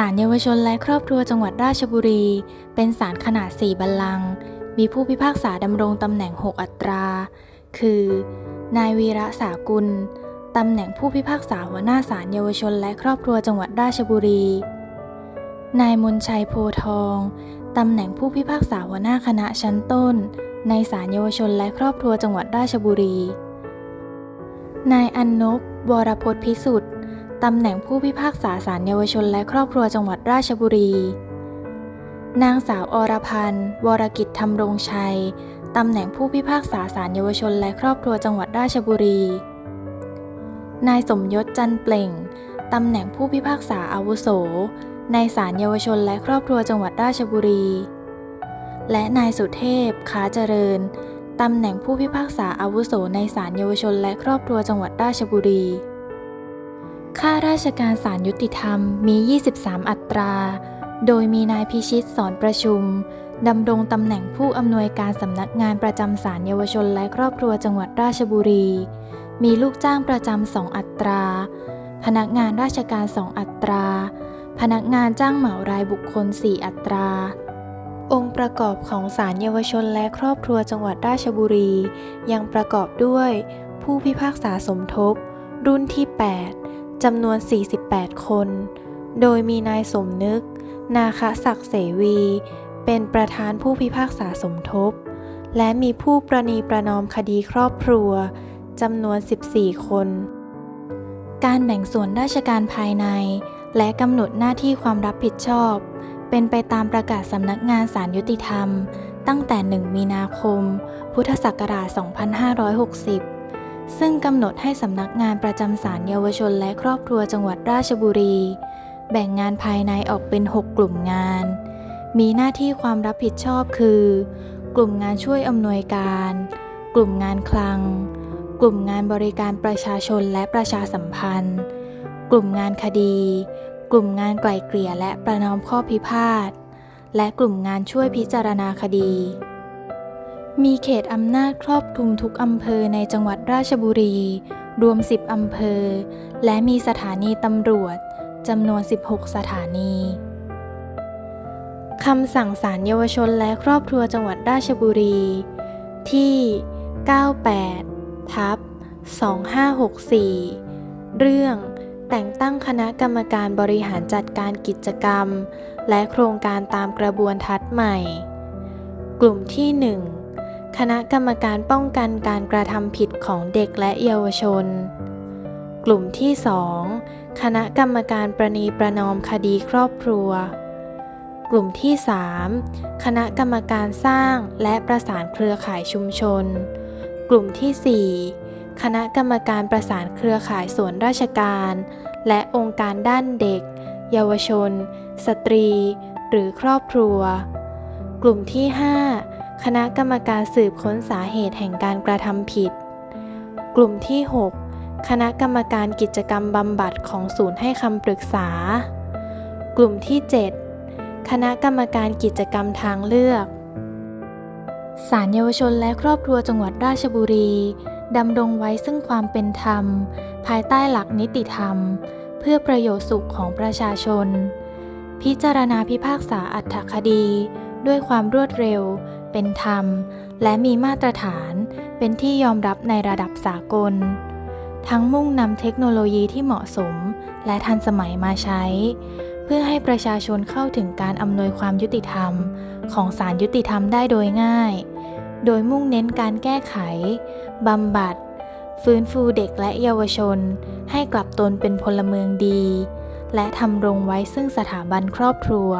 ศาลเยาวชนและครอบครัวจังหวัดราชบุรี เป็นศาลขนาด 4 บัลลังก์มีผู้พิพากษาดำรงตำแหน่ง 6 อัตรา คือ นายวีระสากุล ตำแหน่งผู้พิพากษาหัวหน้าศาลเยาวชนและครอบครัวจังหวัดราชบุรี นายมนชัยโพทอง ตำแหน่งผู้พิพากษาหัวหน้าคณะชั้นต้น ในศาลเยาวชนและครอบครัวจังหวัดราชบุรี นายอันนบวรพจน์พิสุทธิ์ ตำแหน่งผู้พิพากษาศาลเยาวชนและครอบครัวจังหวัดราชบุรี นางสาวอรพันธ์ วรกิจธรรมรงชัย ตำแหน่งผู้พิพากษาศาลเยาวชนและครอบครัวจังหวัดราชบุรี นายสมยศจันเปล่ง ตำแหน่งผู้พิพากษาอาวุโส ในศาลเยาวชนและครอบครัวจังหวัดราชบุรี และนายสุเทพค้าเจริญ ตำแหน่งผู้พิพากษาอาวุโสในศาลเยาวชนและครอบครัวจังหวัดราชบุรี ข้าราชการศาลยุติธรรมมี 23 อัตรา โดยมีนายพิชิตสอนประชุม ดำรงตำแหน่งผู้อำนวยการสำนักงานประจำศาลเยาวชนและครอบครัวจังหวัดราชบุรี มีลูกจ้างประจำสองอัตรา พนักงานราชการสองอัตรา พนักงานจ้างเหมารายบุคคล 4 อัตรา องค์ประกอบของศาลเยาวชนและครอบครัวจังหวัดราชบุรี ยังประกอบด้วย ผู้พิพากษาสมทบ รุ่นที่ 8 จำนวน 48 คน โดยมีนายสมนึก นาคศักดิ์เสวี เป็นประธานผู้พิพากษาสมทบ และมีผู้ประนีประนอมคดีครอบครัวจำนวน 14 คน การแบ่งส่วนราชการภายใน และกำหนดหน้าที่ความรับผิดชอบ เป็นไปตามประกาศสำนักงานศาลยุติธรรม ตั้งแต่ 1 มีนาคม พุทธศักราช 2560 ซึ่งกำหนดให้สำนักงานประจำศาลเยาวชนและครอบครัวจังหวัดราชบุรี แบ่งงานภายในออกเป็น 6 กลุ่มงาน มีหน้าที่ความรับผิดชอบคือ กลุ่มงานช่วยอำนวยการ กลุ่มงานคลัง กลุ่มงานบริการประชาชนและประชาสัมพันธ์ กลุ่มงานคดี กลุ่มงานไกล่เกลี่ยและประนอมข้อพิพาทและกลุ่มงานช่วยพิจารณาคดี มีเขตอำนาจครอบคลุมทุกอำเภอในจังหวัดราชบุรี รวม 10 อำเภอ และมีสถานีตำรวจจำนวน 16 สถานี คำสั่งศาลเยาวชนและครอบครัวจังหวัดราชบุรี ที่ 98 ทับ 2564 เรื่องแต่งตั้งคณะกรรมการบริหารจัดการกิจกรรม และโครงการตามกระบวนทัศน์ใหม่ กลุ่มที่ 1 คณะกรรมการป้องกันการกระทำผิดของเด็กและเยาวชน กลุ่มที่ 2 คณะกรรมการประนีประนอมคดีครอบครัว กลุ่มที่ 3 คณะกรรมการสร้างและประสานเครือข่ายชุมชน กลุ่มที่ 4 คณะกรรมการประสานเครือข่ายส่วนราชการ และองค์การด้านเด็ก เยาวชน สตรี หรือครอบครัว กลุ่มที่ 5 คณะกรรมการสืบค้นสาเหตุแห่งการกระทำผิด กลุ่มที่ 6 คณะกรรมการกิจกรรมบำบัดของศูนย์ให้คำปรึกษา กลุ่มที่ 7 คณะกรรมการกิจกรรมทางเลือกศาลเยาวชนและครอบครัวจังหวัดราชบุรีดำรงไว้ซึ่งความเป็นธรรม ภายใต้หลักนิติธรรม เพื่อประโยชน์สุขของประชาชน พิจารณาพิพากษาอัตถคดี ด้วยความรวดเร็ว เป็นธรรม และมีมาตรฐาน เป็นที่ยอมรับในระดับสากล ทั้งมุ่งนำเทคโนโลยีที่เหมาะสม และทันสมัยมาใช้ เพื่อให้ประชาชนเข้าถึงการอำนวยความยุติธรรม ของศาลยุติธรรมได้โดยง่าย โดยมุ่งเน้นการแก้ไขบำบัด ฟื้นฟูเด็กและเยาวชน ให้กลับตนเป็นพลเมืองดี และทำรงไว้ซึ่งสถาบันครอบครัว